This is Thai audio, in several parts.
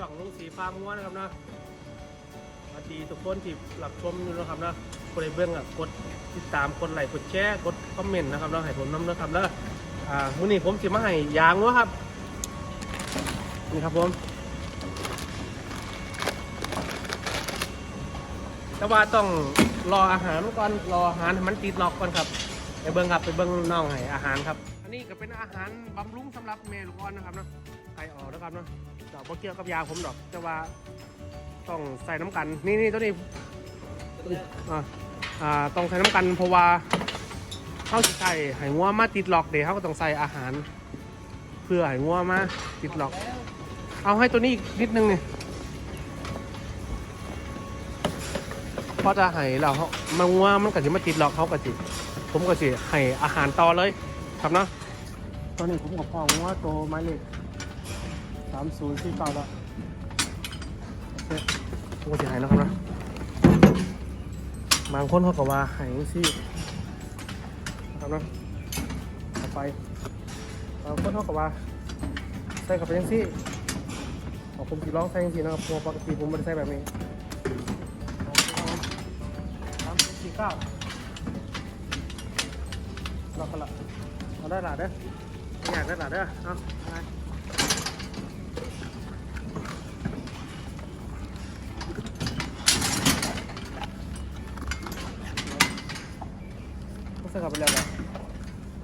ช่องลุงสีฟ้าม้วนนะครับนาะสวัสดีทุกคนที่รับชมอยู่นะครับเนาะคนใดเบื้องอะกดติดตามกดไลค์กดแชร์กดคอมเมนต์นะครับเนาะให้ผมน้ำนะครับนะอ่ามื้อนี้ผมสิมาให้ยางเนะครับนี่ครับผมแต่ว่าต้องรออาหารก่อนรออาหารให้มันติดล็อกก่อนครับไปเบิ้งครับไปเบิ้งน้องให้อาหารครับ อันนี้ก็เป็นอาหารบำรุงสำหรับเมลูกอ่อนนะครับเนาะไข่ออกนะครับเนาะ ดอกบ่เกี่ยวกับยาผมดอก แต่ว่าต้องใส่น้ำกัน นี่นี่ตัวนี้อ่าอ่าต้องใส่น้ำกันเพราะว่าเขาสิใส่ไห้งัวมาติดหลอกเดี๋ยวเขาก็ต้องใส่อาหาร เพื่อไห้งัวมาติดหลอก เอาให้ตัวนี้อีกนิดนึงเนี่ยเพราะจะให้เราเขามันงัวมันก็จะมาติดหลอกเขาก็จิผมก็สิให้อาหารต่อเลย ครับเนาะตอนนี้ผมกับพ่อว่าโตไม้เล็กามศูนย์สี่เก้าแล้วโอเคผมก็จะหายแล้วครับนะบางคนเขาก็ว่าหายซี่นะครับนะต่อไปบางคนเขาก็ว่าใส่กับไปยังซี่ของผมสีร้องใส่ยังซี่นะครับเพราะปกติผมไม่ได้ใส่แบบนี้สามศูนย์สี่เก้าล็อกกันละเอาได้หลาดเด้ออยากได้หลาดเด้อเอาไป ส่กลับไปแล้วแหละ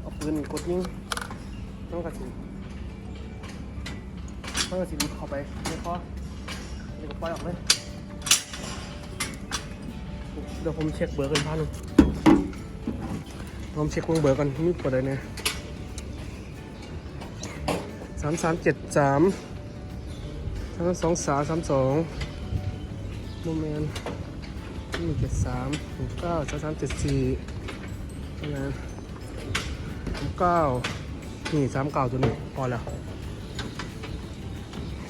เอาปืนกดยิงต้องกระสุนต้องกระสุนเข้าไปในคอเดี๋ยวก็ปล่อยออกเลยเดี๋ยวผมเช็คเบอร์กันพันหนึ่งผมเช็คเบอร์กันมีกดอะไรเนี่ยสามสามเจ็ดสามสามสองสามสามสองโมเมนต์หนึ่งเจ็ดสามหกเก้าสามสามเจ็ดสี่ โมเมนต์หกเก้านี่สามเก้าตัวนี้พอแล้ว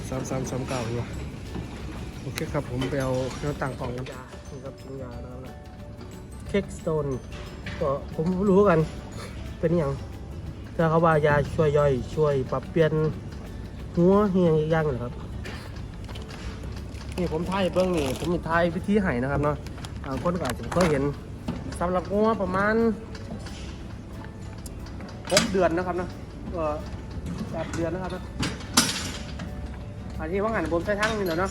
สามสามสามเก้าอยู่โอเคครับผมไปเอาเครื่องต่างกล่องยานี่ครับยาแล้วนะเค้กสโตนก็ผมรู้กัน เป็นอย่างถ้าเขาว่ายาช่วยย่อย ช่วยปรับเปลี่ยนหัวเฮียงย่างนะครับนี่ผมทายเบื้องนี่ผมมีทายวิธีไห้นะครับเนาะบางคนก็อาจจะเคยเห็นสำหรับงัวประมาณ หกเดือนนะครับนาะก็แปดเดือนนะครับนะอันนี้ว่างานผมใช้ทั้งนี่แหละเนาะ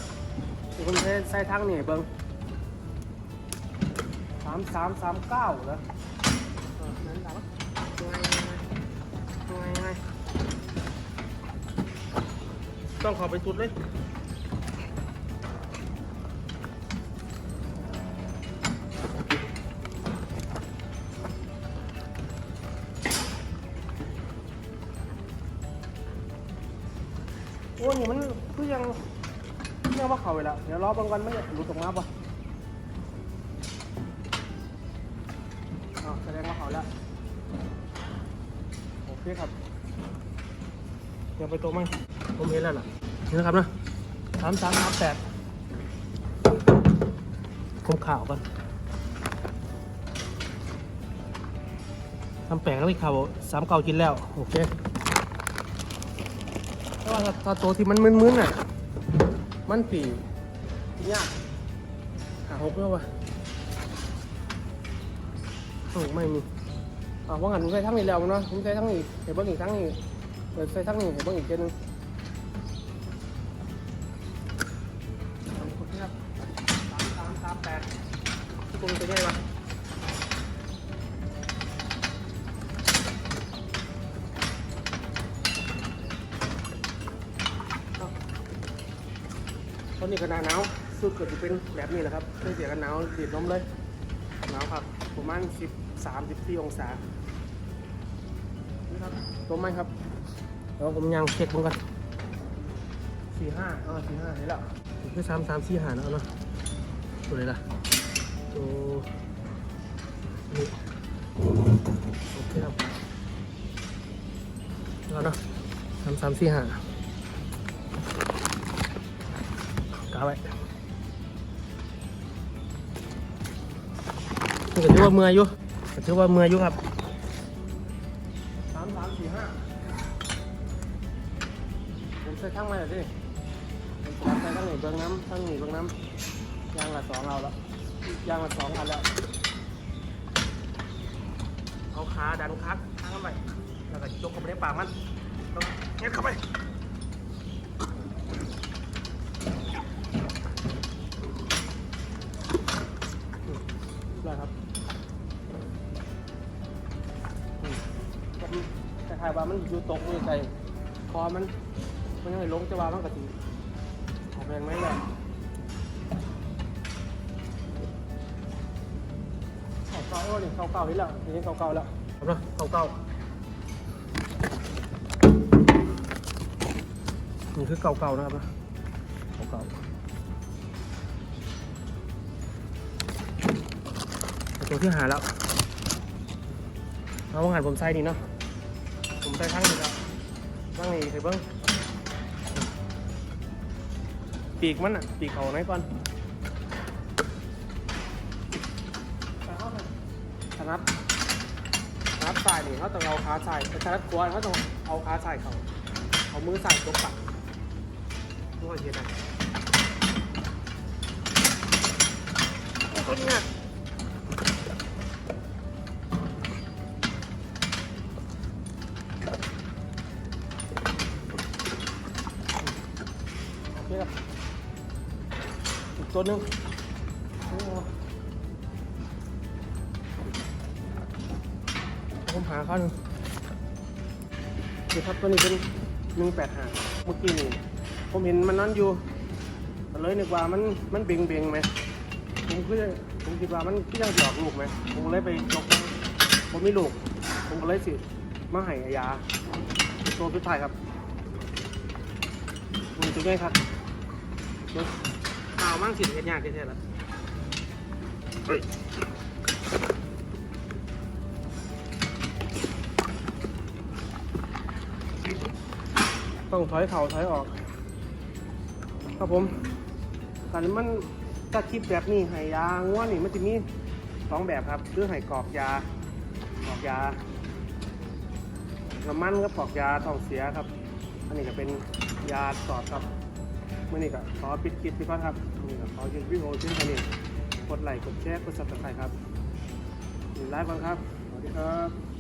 ที่ผมใช้ใช้ทั้งนี่เบิ้งสามสามสามเก้าเหรอนั่นแหละยังไงไงไงต้องขอไปสุดเลย อ้นี่มันคือยังคือยังว่าเขาไปแล้วเดี๋ยวรอบางวันไม่หลุดออกมาปะอ้าวแสดงว่าเขาแล้วโอเคครับเดี๋ยวไปตัวไหมผมเห็นแล้วล่ะนี่นะครับนะสามสามสามแปดผมข่าวกันทำแปลกแล้วอีกข่าวสามเก่ากินแล้ว โอเค แต่ว่าถ้าถ้าตัวที่มันมึนๆน่ะ มันปีกินยากหาหกแล้ววะโอ้ไม่มีอ่าว่างันผมใส่ทั้งนี้แล้วเนาะผมใส่ทั้งนี้เห็นเบิ้งอีกทั้งนี้เดี๋ยวใส่ทั้งนี้เห็นเบิ้งอีกเจนึงสามคนครับสามสามสามแปดที่คุณจะได้ปะ นนี้ก็หนาหนาวสุดก็จะเป็นแบบนี้แหละครับไม่เสียกันหนาวดีดนมเลยหนาวครับประมาณสิบสามสิบสี่องศานี่ครับตัวไม่ครับเดี๋ยวผมยังเช็คมันก่อนสี่ห้าอ๋อสี่ห้าเห็นแล้วคือสามสามสี่ห้าแล้วเนาะตัวไหนล่ะตัวนี้โอเคครับแล้วเนาะสามสามสี่ห้า กาไว้ถือว่าเมื่อยอยู่ก็ถือว่าเมื่อยอยู่ครับสามสามสี่ห้าผมใส่ทั้งมาเลยดิผมสลับช้ทั้งหนีเบื้องน้ำทั้งหนีเบื้องน้ำยางละสองเอาแล้วยางละสองอันแล้วเอาขาดันคัดข้างเข้าไปแล้วก็ยกเข้าไปในปากมันเอ็ดเข้าไป ว่ามันอยู่ตกนี่ใส่คอมันมันยังไม่ลงจะว่ามันกะทิออกแรงไหมเนี่ยเก่าๆนี่เก่าๆนี่แล้วนี่เก่าๆแล้วเอาเนาะเก่าๆนี่คือเก่าๆนะครับนะเก่าๆตัวที่หาแล้วเอาว่างันผมใส่นี่เนาะ ผมใส่ข้งนี้แล้วข้งนี้เคยเบิ้งปีกมันอะ ปีกเขาไหนก่อนถนัดถนัดสายนี่เขาต้องเอาขาสายถนัดขวาเขาต้องเอาขาสายเขาเอามือใส่ตัวปัดตัวเทียนนะโอ้คนเนี่ย โอเครับอีกตัวหนึ่งผมหาเขาหนึ่งคือครับตัวนี้เป็นหนึ่งแปดหาเมื่อกี้นี่ผมเห็นมันนั่นอยู่เลยนึกว่ามันมันเบ่งเบ่งไหมผมคือผมคิดว่ามันคือยังหยอกลูกไหมผมเลยไปจกผมไมีลูก ผมก็เลยสิมาให้ยาตัวสุดท้ายครับมันจะไงครับ ข่ามั่งสิเห็นยากแท้ๆแล้วต้องถอยเข่าถอยออก ครับผมกันมันถ้าคลิปแบบนี้ให้ยาง่วนี่มันจะมีสองแบบครับคือให้กรอกยากรอกยาน้ำมันกับกรอกยาท้องเสียครับ อันนี้ก็เป็นยาสอดครับ มื่อนี้ก็ขอปิดคลิปไปก่อนครับมื่อนี้ก็ขอยืนวิดีโอเช่นกันนี้กดไลค์กดแชร์กดซับสไครต์ครับยู่ไลฟ์ก่อนครับสวัสดีครับ